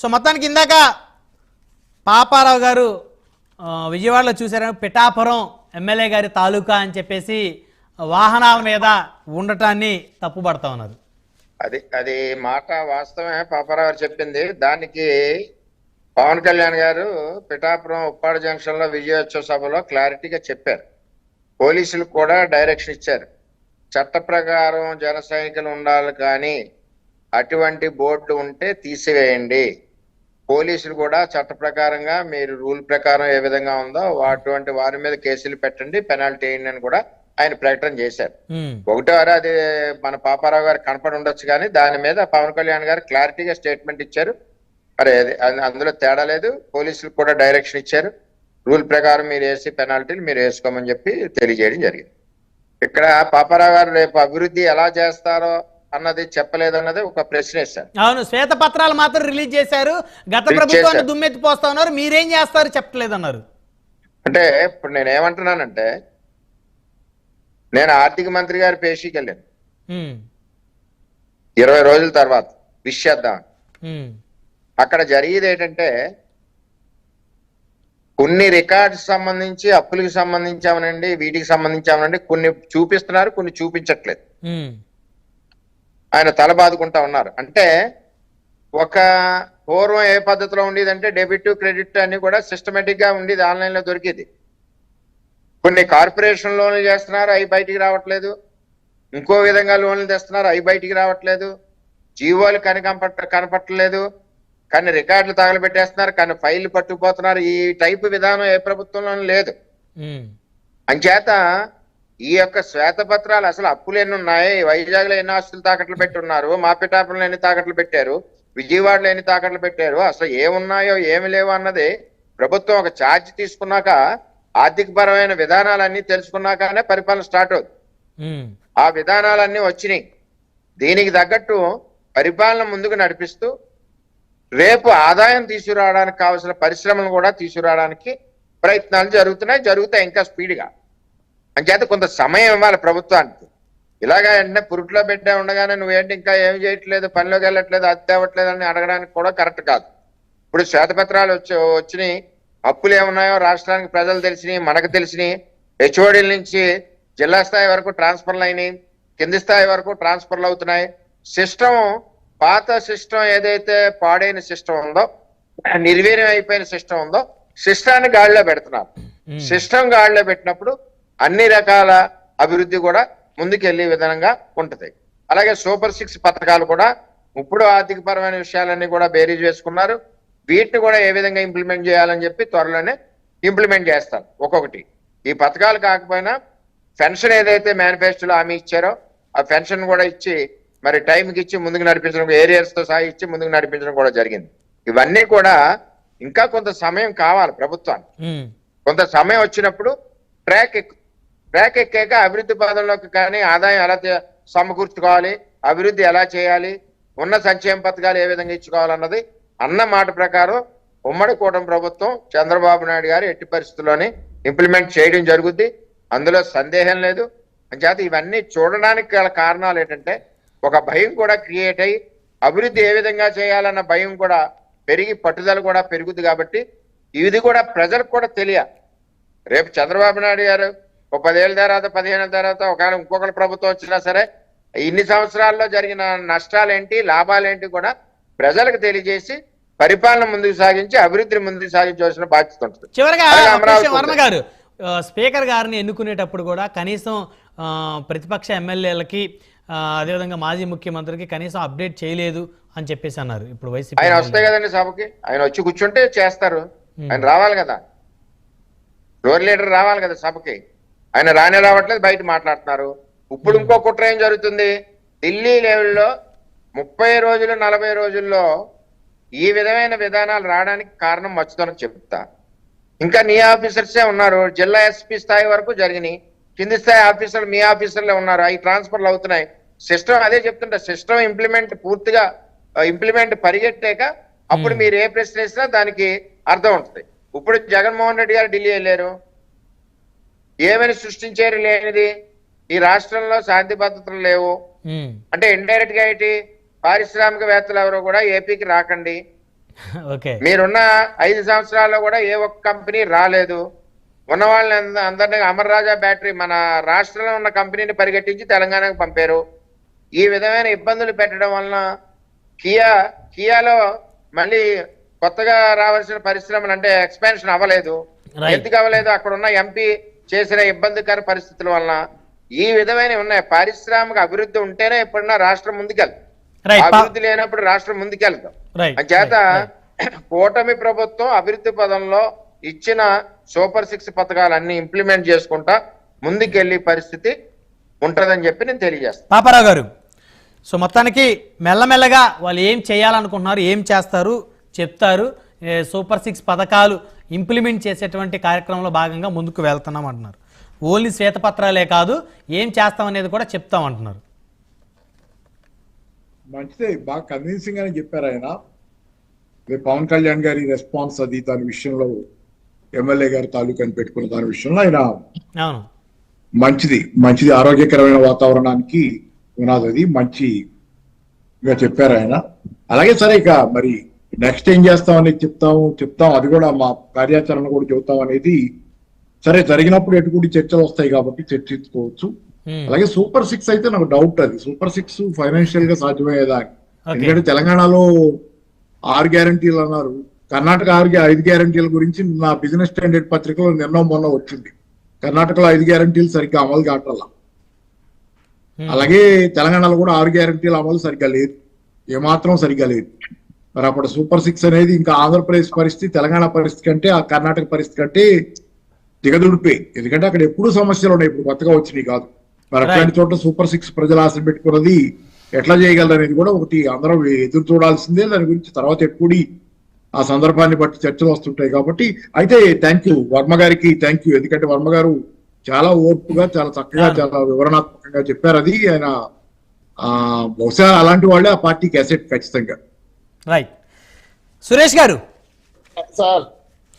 So మొత్తానికి ఇందాక పాపారావు గారు విజయవాడలో చూసారు పిఠాపురం ఎమ్మెల్యే గారి తాలూకా అని చెప్పేసి వాహనాల మీద ఉండటాన్ని తప్పుపడతా ఉన్నారు. అది అది మాట వాస్తవమే. పాపారావు గారు చెప్పింది దానికి పవన్ కళ్యాణ్ గారు పిఠాపురం ఉప్పాడ జంక్షన్లో విజయోత్సవ సభలో క్లారిటీగా చెప్పారు. పోలీసులు కూడా డైరెక్షన్ ఇచ్చారు. చట్ట ప్రకారం జన సైనికులు ఉండాలి కానీ అటువంటి బోర్డు ఉంటే తీసివేయండి. పోలీసులు కూడా చట్ట ప్రకారంగా మీరు రూల్ ప్రకారం ఏ విధంగా ఉందో అటువంటి వారి మీద కేసులు పెట్టండి పెనాల్టీ వేయండి అని కూడా ఆయన ప్రకటన చేశారు. ఒకటో వారు అది మన పాపారావు గారు కనపడి ఉండొచ్చు కానీ దాని మీద పవన్ కళ్యాణ్ గారు క్లారిటీగా స్టేట్మెంట్ ఇచ్చారు. మరి అది అది- అందులో తేడా లేదు. పోలీసులకు కూడా డైరెక్షన్ ఇచ్చారు. రూల్ ప్రకారం మీరు వేసి పెనాల్టీలు మీరు వేసుకోమని చెప్పి తెలియజేయడం జరిగింది. ఇక్కడ పాపారావు గారు రేపు అభివృద్ధి ఎలా చేస్తారో అన్నది చెప్పలేదు అన్నది ఒక ప్రశ్న అవును శ్వేతపత్రాలు మాత్రం రిలీజ్ చేశారు. గత ప్రభుత్వాన్ని. దుమ్మెత్తి పోస్తా ఉన్నారు మీరేం చేస్తారు చెప్పలేదు అన్నారు అంటే ఇప్పుడు నేను ఏమంటున్నానంటే నేను ఆర్థిక మంత్రి గారి పేషీకి వెళ్ళాను. ఇరవై రోజుల తర్వాత విష్ చేద్దాం అక్కడ జరిగేది ఏంటంటే కొన్ని రికార్డ్స్ సంబంధించి అప్పులకు సంబంధించామనండి వీటికి సంబంధించామనండి కొన్ని చూపిస్తున్నారు కొన్ని చూపించట్లేదు. ఆయన తల బాదుకుంటా ఉన్నారు. అంటే ఒక పూర్వం ఏ పద్ధతిలో ఉండేదంటే డెబిట్ క్రెడిట్ అన్ని కూడా సిస్టమేటిక్గా ఉండేది ఆన్లైన్లో దొరికేది. కొన్ని కార్పొరేషన్ లోన్లు చేస్తున్నారు అవి బయటికి రావట్లేదు. ఇంకో విధంగా లోన్లు తెస్తున్నారు అవి బయటికి రావట్లేదు. జీవోలు కని కనపట్ట కనపట్టలేదు. కానీ రికార్డులు తగలబెట్టేస్తున్నారు కానీ ఫైల్ పట్టుకుపోతున్నారు. ఈ టైపు విధానం ఏ ప్రభుత్వంలోనూ లేదు. అంచేత ఈ యొక్క శ్వేతపత్రాలు అసలు అప్పులు ఎన్ని ఉన్నాయి? వైజాగ్లో ఎన్ని ఆస్తులు తాకట్లు పెట్టి ఉన్నారు మా పిఠాపురంలో ఎన్ని తాకట్లు పెట్టారు? విజయవాడలో ఎన్ని తాకట్లు పెట్టారు? అసలు ఏమున్నాయో ఏమి లేవు అన్నది ప్రభుత్వం ఒక ఛార్జ్ తీసుకున్నాక ఆర్థిక పరమైన విధానాలన్నీ తెలుసుకున్నాకనే పరిపాలన స్టార్ట్ అవుతుంది ఆ విధానాలన్నీ వచ్చినాయి. దీనికి తగ్గట్టు పరిపాలన ముందుకు నడిపిస్తూ రేపు ఆదాయం తీసుకురావడానికి కావలసిన పరిశ్రమలు కూడా తీసుకురావడానికి ప్రయత్నాలు జరుగుతున్నాయి. జరుగుతాయి ఇంకా స్పీడ్గా. అంచేత కొంత సమయం ఇవ్వాలి ప్రభుత్వానికి. ఇలాగా వెంటనే పురుట్లో పెట్టే ఉండగానే నువ్వేంటి ఇంకా ఏం చేయట్లేదు పనిలోకి వెళ్ళట్లేదు అది తేవట్లేదు అని అడగడానికి కూడా కరెక్ట్ కాదు. ఇప్పుడు శ్వేతపత్రాలు వచ్చి వచ్చినాయి. అప్పులు ఏమున్నాయో రాష్ట్రానికి ప్రజలు తెలిసినాయి మనకు తెలిసినాయి. హెచ్ఓడీల నుంచి జిల్లా స్థాయి వరకు ట్రాన్స్ఫర్లు అయినాయి. కింది స్థాయి వరకు ట్రాన్స్ఫర్లు అవుతున్నాయి. సిస్టమ్ పాత సిస్టమ్ ఏదైతే పాడైన సిస్టమ్ ఉందో నిర్వీర్యం అయిపోయిన సిస్టమ్ ఉందో సిస్టాన్ని గాడిలో పెడుతున్నారు. సిస్టమ్ గాడిలో పెట్టినప్పుడు అన్ని రకాల అభివృద్ధి కూడా ముందుకెళ్ళే విధంగా ఉంటది. అలాగే సూపర్ సిక్స్ పథకాలు కూడా ఇప్పుడు ఆర్థిక పరమైన విషయాలన్నీ కూడా బేరీజ్ వేసుకున్నారు. వీటిని కూడా ఏ విధంగా ఇంప్లిమెంట్ చేయాలని చెప్పి త్వరలోనే ఇంప్లిమెంట్ చేస్తారు ఒక్కొక్కటి. ఈ పథకాలు కాకపోయినా పెన్షన్ ఏదైతే మేనిఫెస్టోలో హామీ ఇచ్చారో ఆ పెన్షన్ కూడా ఇచ్చి మరి టైంకి ఇచ్చి ముందుకు నడిపించడం ఏరియాస్తో సహా ఇచ్చి ముందుకు నడిపించడం కూడా జరిగింది. ఇవన్నీ కూడా ఇంకా కొంత సమయం కావాలి ప్రభుత్వానికి. కొంత సమయం వచ్చినప్పుడు ట్రాక్ ఎక్కు ట్రాక్ ఎక్కాక అభివృద్ధి పదంలోకి కానీ ఆదాయం ఎలా సమకూర్చుకోవాలి అభివృద్ధి ఎలా చేయాలి ఉన్న సంక్షేమ పథకాలు ఏ విధంగా ఇచ్చుకోవాలన్నది అన్న మాట ప్రకారం ఉమ్మడి కూటమి ప్రభుత్వం చంద్రబాబు నాయుడు గారు ఎట్టి పరిస్థితుల్లోనే ఇంప్లిమెంట్ చేయడం జరుగుద్ది. అందులో సందేహం లేదు. అంచేత ఇవన్నీ చూడడానికి గల కారణాలు ఏంటంటే ఒక భయం కూడా క్రియేట్ అయ్యి అభివృద్ధి ఏ విధంగా చేయాలన్న భయం కూడా పెరిగి పట్టుదల కూడా పెరుగుద్ది కాబట్టి ఇది కూడా ప్రజలకు కూడా తెలియాలి. రేపు చంద్రబాబు నాయుడు గారు ఒక పదేళ్ళ తర్వాత పదిహేను తర్వాత ఒకవేళ ఇంకొకరి ప్రభుత్వం వచ్చినా సరే ఇన్ని సంవత్సరాల్లో జరిగిన నష్టాలేంటి లాభాలేంటి కూడా ప్రజలకు తెలియజేసి పరిపాలన ముందుకు సాగించి అభివృద్ధిని ముందుకు సాగించవలసిన బాధ్యత ఉంటుంది. చివరగా వర్మ. గారు స్పీకర్ గారిని ఎన్నుకునేటప్పుడు కూడా కనీసం ప్రతిపక్ష ఎమ్మెల్యేలకి అదేవిధంగా మాజీ ముఖ్యమంత్రికి కనీసం అప్డేట్ చేయలేదు అని చెప్పేసి అన్నారు. ఇప్పుడు వైసీపీ ఆయన వస్తే కదండి సభకి. ఆయన వచ్చి కూర్చుంటే చేస్తారు. ఆయన రావాలి కదా. ఫ్లోర్ లీడర్ రావాలి కదా సభకి. ఆయన రానే రావట్లేదు బయట మాట్లాడుతున్నారు. ఇప్పుడు ఇంకో కుట్ర ఏం జరుగుతుంది? ఢిల్లీ లెవెల్లో ముప్పై రోజులు నలభై రోజుల్లో ఈ విధమైన విధానాలు రావడానికి కారణం మచ్చుతనం చెప్తా. ఇంకా నీ ఆఫీసర్సే ఉన్నారు. జిల్లా ఎస్పీ స్థాయి వరకు జరిగినాయి. కింది స్థాయి ఆఫీసర్లు మీ ఆఫీసర్లే ఉన్నారు. అవి ట్రాన్స్ఫర్లు అవుతున్నాయి. సిస్టమ్ అదే చెప్తుంటా. సిస్టమ్ ఇంప్లిమెంట్ పూర్తిగా ఇంప్లిమెంట్ పరిగెట్టాక అప్పుడు మీరు ఏ ప్రశ్న వేసినా దానికి అర్థం ఉంటుంది. ఇప్పుడు జగన్మోహన్ రెడ్డి గారు ఢిల్లీ వెళ్ళారు. ఏమని సృష్టించారు లేనిది? ఈ రాష్ట్రంలో శాంతి భద్రతలు లేవు. అంటే ఇండైరెక్ట్గా ఏంటి? పారిశ్రామికవేత్తలు ఎవరు కూడా ఏపీకి రాకండి. మీరున్న ఐదు సంవత్సరాల్లో కూడా ఏ ఒక్క కంపెనీ రాలేదు. ఉన్న వాళ్ళని అంద- అందరినీ అమర్ రాజా బ్యాటరీ మన రాష్ట్రంలో ఉన్న కంపెనీని పరిగెట్టించి తెలంగాణకు పంపారు. ఈ విధమైన ఇబ్బందులు పెట్టడం వలన కియా కియాలో మళ్ళీ కొత్తగా రావాల్సిన పరిశ్రమలు అంటే ఎక్స్పాన్షన్ అవ్వలేదు. ఎందుకు అవ్వలేదు? అక్కడ ఉన్న ఎంపీ చేసిన ఇబ్బందికర పరిస్థితుల వలన ఈ విధమైన ఉన్నాయి. పారిశ్రామిక అభివృద్ధి ఉంటేనే ఎప్పుడన్నా రాష్ట్రం ముందుకెళ్తాం అభివృద్ధి లేనప్పుడు రాష్ట్రం ముందుకెళ్తాం చేత కూటమి ప్రభుత్వం అభివృద్ధి పదంలో ఇచ్చిన సూపర్ సిక్స్ పథకాలన్నీ ఇంప్లిమెంట్ చేసుకుంటా ముందుకెళ్ళే పరిస్థితి ఉంటదని చెప్పి నేను తెలియజేస్తాను పాపారావు గారు సో మొత్తానికి మెల్లమెల్లగా వాళ్ళు ఏం చేయాలనుకుంటున్నారు ఏం చేస్తారు చెప్తారు. సూపర్ సిక్స్ పథకాలు ఇంప్లిమెంట్ చేసేటువంటి కార్యక్రమంలో భాగంగా ముందుకు వెళ్తున్నాం అంటున్నారు. ఓన్లీ శ్వేతపత్రాలే కాదు ఏం చేస్తాం అనేది కూడా చెప్తాం అంటున్నారు. మంచిదే బాగా కన్విన్సింగ్ అని చెప్పారు ఆయన. పవన్ కళ్యాణ్ గారి రెస్పాన్స్ అది దాని విషయంలో ఎమ్మెల్యే గారి తాలూకాని పెట్టుకున్న దాని విషయంలో ఆయన అవును. మంచిది మంచిది ఆరోగ్యకరమైన వాతావరణానికి ఉన్నది అది మంచిగా చెప్పారు ఆయన. అలాగే సరే ఇక మరి నెక్స్ట్ ఏం చేస్తాం అనేది చెప్తాము చెప్తాం. అది కూడా మా కార్యాచరణ కూడా చెబుతాం అనేది. సరే జరిగినప్పుడు ఎటువంటి చర్చలు వస్తాయి కాబట్టి చర్చించుకోవచ్చు. అలాగే సూపర్ సిక్స్ అయితే నాకు డౌట్ అది. సూపర్ సిక్స్ ఫైనాన్షియల్గా సాధ్యమయ్యేదా. ఎందుకంటే తెలంగాణలో ఆరు గ్యారంటీలు అన్నారు. కర్ణాటక ఆరు ఐదు గ్యారంటీల గురించి నా బిజినెస్ స్టాండర్డ్ పత్రికలో నిన్న మొన్న వచ్చింది. కర్ణాటకలో ఐదు గ్యారంటీలు సరిగ్గా అమలు కావట్ల. అలాగే తెలంగాణలో కూడా ఆరు గ్యారంటీల అమలు సరిగ్గా లేదు. ఏమాత్రం సరిగ్గా లేదు. మరి అప్పుడు సూపర్ సిక్స్ అనేది ఇంకా ఆంధ్రప్రదేశ్ పరిస్థితి తెలంగాణ పరిస్థితి కంటే ఆ కర్ణాటక పరిస్థితి కంటే దిగదుడిపే ఎందుకంటే అక్కడ ఎప్పుడూ సమస్యలు ఉన్నాయి. ఇప్పుడు కొత్తగా వచ్చినాయి కాదు. మరి అట్లాంటి చోట్ల సూపర్ సిక్స్ ప్రజలు ఆశ పెట్టుకున్నది ఎట్లా చేయగలరు అనేది కూడా ఒకటి అందరం ఎదురు చూడాల్సిందే. దాని గురించి తర్వాత ఎప్పుడు ఆ సందర్భాన్ని బట్టి చర్చలు వస్తుంటాయి కాబట్టి. అయితే థ్యాంక్ యూ వర్మ గారికి థ్యాంక్ యూ ఎందుకంటే వర్మ గారు చాలా ఓర్పుగా చాలా చక్కగా చాలా వివరణాత్మకంగా చెప్పారు అది. ఆయన ఆ బహుశా అలాంటి వాళ్ళే ఆ పార్టీకి అసెట్ ఖచ్చితంగా. రైట్ సురేష్ గారు. సార్